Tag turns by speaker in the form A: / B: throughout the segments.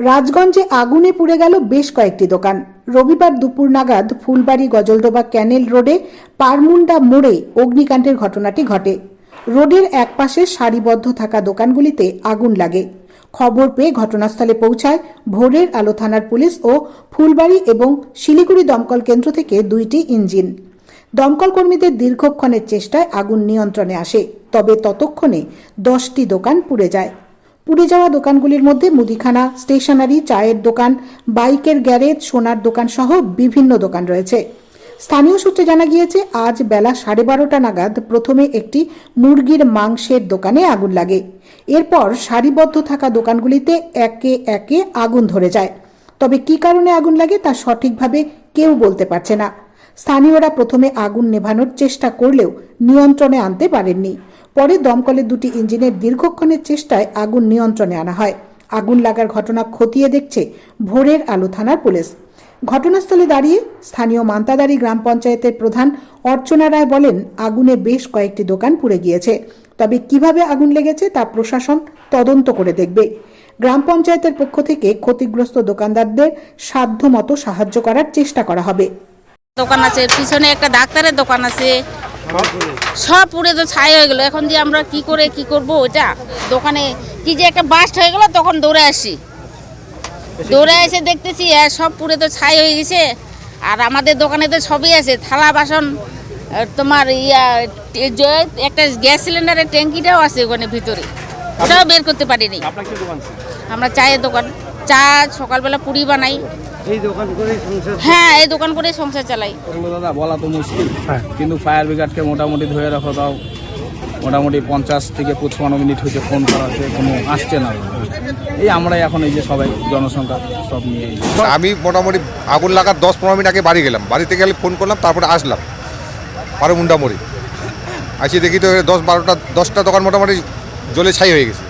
A: রাজগঞ্জে আগুনে পুড়ে গেল বেশ কয়েকটি দোকান। রবিবার দুপুর নাগাদ ফুলবাড়ি গজলডোবা ক্যানেল রোডে পারমুন্ডা মোড়ে অগ্নিকাণ্ডের ঘটনাটি ঘটে। রোডের একপাশে সারিবদ্ধ থাকা দোকানগুলিতে আগুন লাগে। খবর পেয়ে ঘটনাস্থলে পৌঁছায় ভোরের আলো থানার পুলিশ ও ফুলবাড়ি এবং শিলিগুড়ি দমকল কেন্দ্র থেকে দুইটি ইঞ্জিন। দমকল কর্মীদের দীর্ঘক্ষণের চেষ্টায় আগুন নিয়ন্ত্রণে আসে, তবে ততক্ষণে দশটি দোকান পুড়ে যায়। পুড়ে যাওয়া দোকানগুলির মধ্যে মুদিখানা, স্টেশনারি, চায়ের দোকান, বাইকের গ্যারেজ, সোনার দোকান সহ বিভিন্ন দোকান রয়েছে। স্থানীয় সূত্রে জানা গিয়েছে, আজ বেলা সাড়ে বারোটা নাগাদ প্রথমে একটি মুরগির মাংসের দোকানে আগুন লাগে। এরপর সারিবদ্ধ থাকা দোকানগুলিতে একে একে আগুন ধরে যায়। তবে কী কারণে আগুন লাগে তা সঠিকভাবে কেউ বলতে পারছে না। স্থানীয়রা প্রথমে আগুন নেভানোর চেষ্টা করলেও নিয়ন্ত্রণে আনতে পারেননি। পরে দমকলের দুটি ইঞ্জিনের দীর্ঘক্ষণের চেষ্টায় আগুন নিয়ন্ত্রণে আনা হয়। আগুন লাগার ঘটনা খতিয়ে দেখছে ভোরের আলো থানার পুলিশ। ঘটনাস্থলে দাঁড়িয়ে স্থানীয় মান্তাদারি গ্রাম পঞ্চায়েতের প্রধান অর্চনা রায় বলেন, আগুনে বেশ কয়েকটি দোকান পুড়ে গিয়েছে। তবে কীভাবে আগুন লেগেছে তা প্রশাসন তদন্ত করে দেখবে। গ্রাম পঞ্চায়েতের পক্ষ থেকে ক্ষতিগ্রস্ত দোকানদারদের সাধ্যমতো সাহায্য করার চেষ্টা করা হবে।
B: দোকান আছে পিছনে একটা ডাক্তারের দোকান আছে। সব পুড়ে তো ছাই হয়ে গেলো। এখন যে আমরা কি করে কি করব ওটা দোকানে কি যে একটা বাস্ট হয়ে গেলো তখন দৌড়ে আসি। দৌড়ে এসে দেখতেছি হ্যাঁ সব পুড়ে তো ছাই হয়ে গেছে। আর আমাদের দোকানে তো সবই আছে। থালা বাসন তোমার ইয়া একটা গ্যাস সিলিন্ডারের ট্যাঙ্কিটাও আছে ওখানে ভিতরে। ওটাও বের করতে পারিনি? আমরা চায়ের দোকান। চা সকালবেলা পুরি বানাই।
C: এই দোকান করে সংসার
B: হ্যাঁ এই দোকান করে সংসার চালাই।
D: দাদা বলা তো মুশকিল।
C: হ্যাঁ।
D: কিন্তু ফায়ার ব্রিগেডকে মোটামুটি ধরে রাখো তাও মোটামুটি পঞ্চাশ থেকে পঁচপান্ন মিনিট হয়েছে ফোন করা হচ্ছে কোনো আসছে না। এই আমরাই এখন এই যে সবাই জনসংখ্যা সব নিয়ে
E: আমি মোটামুটি আগুন লাগার দশ পনেরো মিনিট আগে বাড়ি গেলাম। বাড়িতে গেলে ফোন করলাম তারপরে আসলাম। পারো মুন্ডা মরি আসি দেখি তো দশ বারোটা দশটা দোকান মোটামুটি জলে ছাই হয়ে গেছে।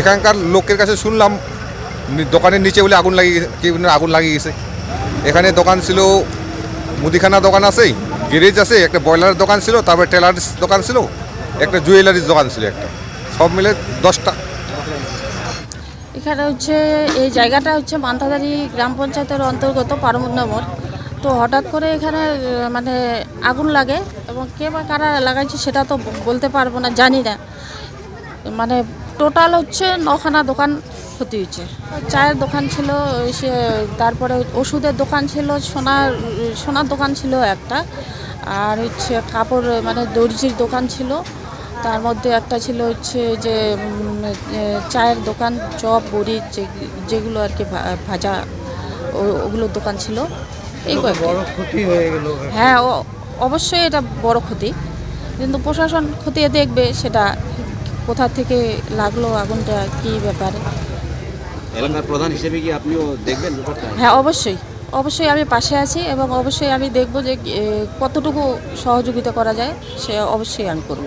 E: এখানকার লোকের কাছে শুনলাম দোকানের নিচে বলে আগুন লাগিয়ে গেছে কেউ আগুন লাগিয়ে গেছে। এখানে দোকান ছিল, মুদিখানা দোকান আছে গ্যারেজ আছে একটা ব্রয়লারের দোকান ছিল, তারপরে টেলার্স দোকান ছিল, একটা জুয়েলারির দোকান ছিল একটা। সব মিলে দশটা।
F: এখানে হচ্ছে, এই জায়গাটা হচ্ছে মান্তাদারি গ্রাম পঞ্চায়েতের অন্তর্গত পারমুন্ডা মোড়। তো হঠাৎ করে এখানে মানে আগুন লাগে এবং কে বা কারা লাগাইছে সেটা তো বলতে পারব না, জানি না। মানে টোটাল হচ্ছে নখানা দোকান ক্ষতি হয়েছে। চায়ের দোকান ছিল সে তারপরে ওষুধের দোকান ছিল সোনার সোনার দোকান ছিল একটা। আর হচ্ছে কাপড় মানে দর্জির দোকান ছিল। তার মধ্যে একটা ছিল হচ্ছে যে চায়ের দোকান চপ বড়ি যে- যেগুলো আর কি ভাজা ও- ওগুলোর দোকান ছিল। এই
C: ক্ষতি হয়ে গেল।
F: হ্যাঁ ও- অবশ্যই এটা বড় ক্ষতি। কিন্তু প্রশাসন খতিয়ে দেখবে সেটা কোথা থেকে লাগল আগুনটা কি ব্যাপারে?
G: এলাকার প্রধান হিসেবে কি আপনিও দেখবেন
F: হ্যাঁ অবশ্যই। অবশ্যই আমি পাশে আছি এবং অবশ্যই আমি দেখব যে কতটুকু সহযোগিতা করা যায়, সে অবশ্যই আমি করব।